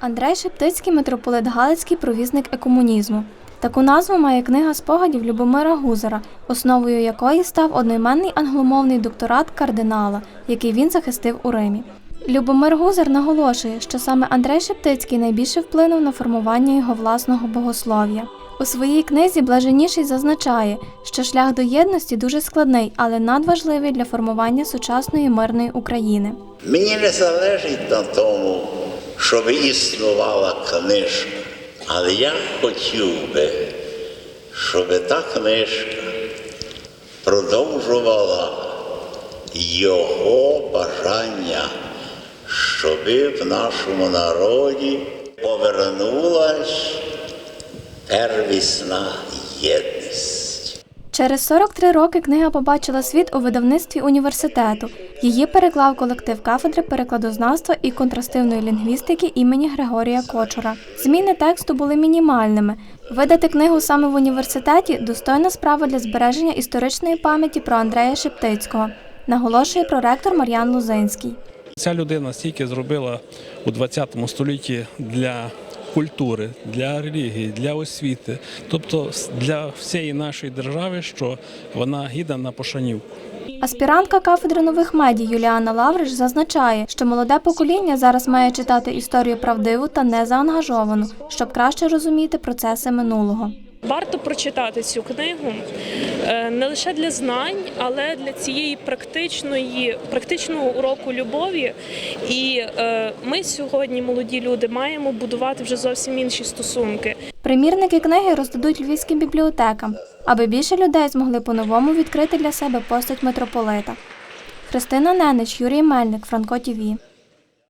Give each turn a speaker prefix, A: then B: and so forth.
A: Андрей Шептицький, митрополит Галицький, провізник екомунізму. Таку назву має книга спогадів Любомира Гузара, основою якої став одноіменний англомовний докторат кардинала, який він захистив у Римі. Любомир Гузар наголошує, що саме Андрей Шептицький найбільше вплинув на формування його власного богослов'я. У своїй книзі Блаженніший зазначає, що шлях до єдності дуже складний, але надважливий для формування сучасної мирної України.
B: Мені не залежить на тому, щоб існувала книжка. Але я хотів би, щоб та книжка продовжувала його бажання, щоб в нашому народі повернулась первісна єдність.
A: Через 43 роки книга побачила світ у видавництві університету. Її переклав колектив кафедри перекладознавства і контрастивної лінгвістики імені Григорія Кочура. Зміни тексту були мінімальними. Видати книгу саме в університеті достойна справа для збереження історичної пам'яті про Андрея Шептицького, наголошує проректор Мар'ян Лузинський.
C: Ця людина стільки зробила у 20 столітті для культури, для релігії, для освіти, тобто для всієї нашої держави, що вона гідна на пошанівку.
A: Аспірантка кафедри нових медій Юліана Лавриш зазначає, що молоде покоління зараз має читати історію правдиву та незаангажовану, щоб краще розуміти процеси минулого.
D: Варто прочитати цю книгу е, не лише для знань, але для цієї практичної практичного уроку любові. І е, ми сьогодні, молоді люди, маємо будувати вже зовсім інші стосунки.
A: Примірники книги роздадуть львівським бібліотекам, аби більше людей змогли по-новому відкрити для себе постать митрополита. Христина Ненич, Юрій Мельник, Франко ТІВІ.